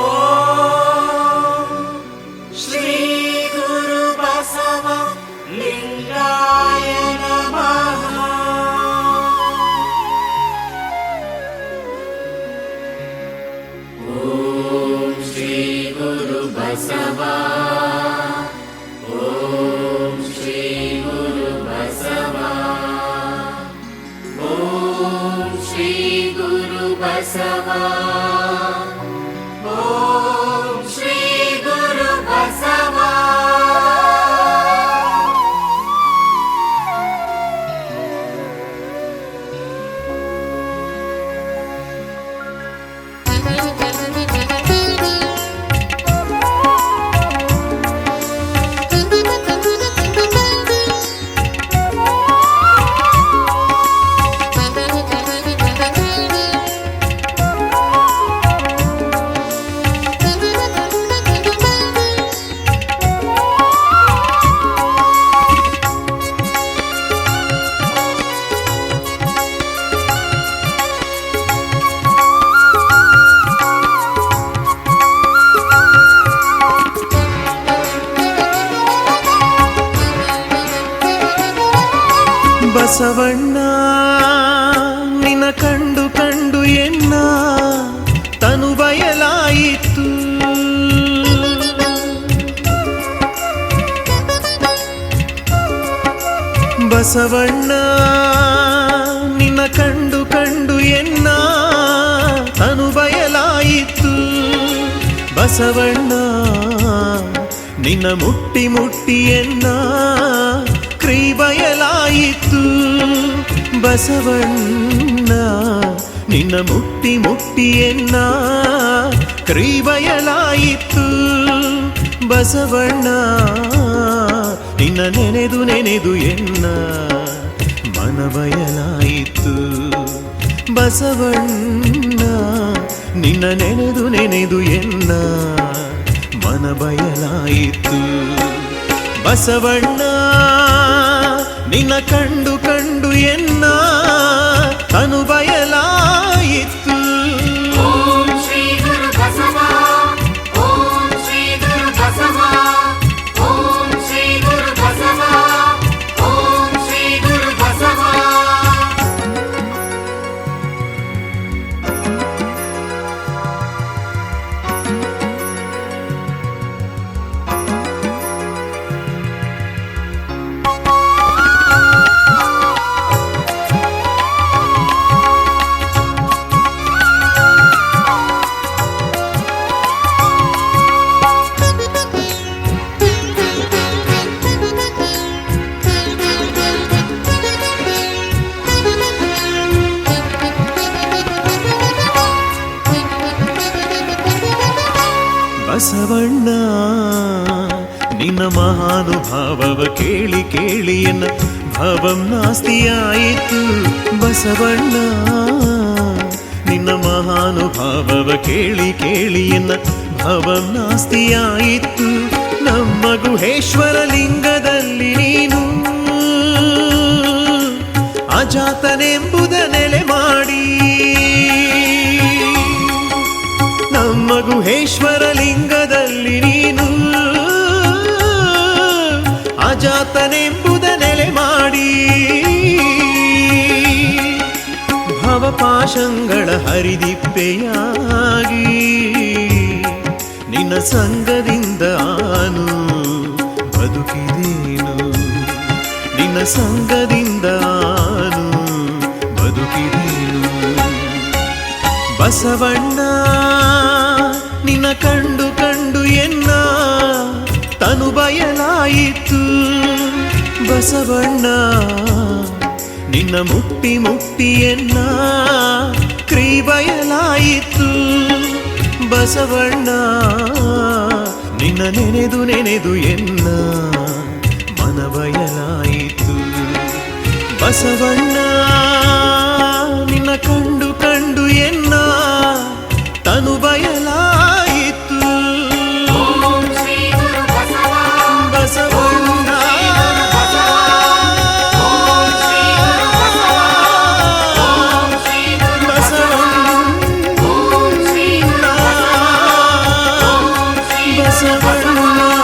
ओ श्री गुरु बसवा लिङ्गा लिङ्गी गुरुबसवा ॐ श्री गुरुबसवा ಬಸವಣ್ಣ ನಿನ ಕಂಡು ಕಂಡು ಎನ್ನ ತನು ಬಯಲಾಯಿತು. ಬಸವಣ್ಣ, ನಿನ್ನ ಕಂಡು ಕಂಡು ಎನ್ನ ತನು ಬಯಲಾಯಿತು. ಬಸವಣ್ಣ, ನಿನ್ನ ಮುಟ್ಟಿ ಮುಟ್ಟಿ ಎನ್ನ ಬಸವಣ್ಣ, ನಿನ್ನ ಮುಟ್ಟಿ ಮುಟ್ಟಿ ಎನ್ನ ಕ್ರೀ ಬಯಲಾಯಿತು ಬಸವಣ್ಣ, ನಿನ್ನ ನೆನೆದು ನೆನೆದು ಎನ್ನ ಮನ ಬಯಲಾಯಿತು ಬಸವಣ್ಣ, ನಿನ್ನ ನೆನೆದು ನೆನೆದು ಎನ್ನ ಮನಬಯಲಾಯಿತು ಬಸವಣ್ಣ ನಿನ್ನ ಕಂಡು ಕಂಡು ಎನ್ನ ಬಸವಣ್ಣ, ನಿನ್ನ ಮಹಾನುಭಾವವ ಕೇಳಿ ಕೇಳಿ ಎನ್ನ ಭವಂ ನಾಸ್ತಿಯಾಯಿತು ಬಸವಣ್ಣ, ನಿನ್ನ ಮಹಾನುಭಾವವ ಕೇಳಿ ಕೇಳಿ ಎನ್ನ ಭವಂ ನಾಸ್ತಿಯಾಯಿತು ನಮ್ಮ ಗುಹೇಶ್ವರ ಲಿಂಗದಲ್ಲಿ ನೀನು ಅಜಾತನೆಂಬುದ ಗುಹೇಶ್ವರ ಲಿಂಗದಲ್ಲಿ ನೀನು ಅಜಾತನೆಂಬುದ ನೆಲೆ ಮಾಡಿ. ಭವಪಾಶಂಗಳ ಹರಿದಿಪ್ಪೆಯಾಗಿ ನಿನ್ನ ಸಂಗದಿಂದ ಆನು ಬದುಕಿದೇನು. ನಿನ್ನ ಸಂಗದಿಂದ ಆನು ಬದುಕಿದೇನು. ಬಸವಣ್ಣ ಕಂಡು ಕಂಡು ಎನ್ನ ತನು ಬಯಲಾಯಿತು. ಬಸವಣ್ಣ, ನಿನ್ನ ಮುಟ್ಟಿ ಮುಟ್ಟಿ ಎನ್ನ ಕ್ರೀ ಬಯಲಾಯಿತು. ಬಸವಣ್ಣ, ನಿನ್ನ ನೆನೆದು ನೆನೆದು ಎನ್ನ ಮನ ಬಯಲಾಯಿತು. ಬಸವಣ್ಣ வரும்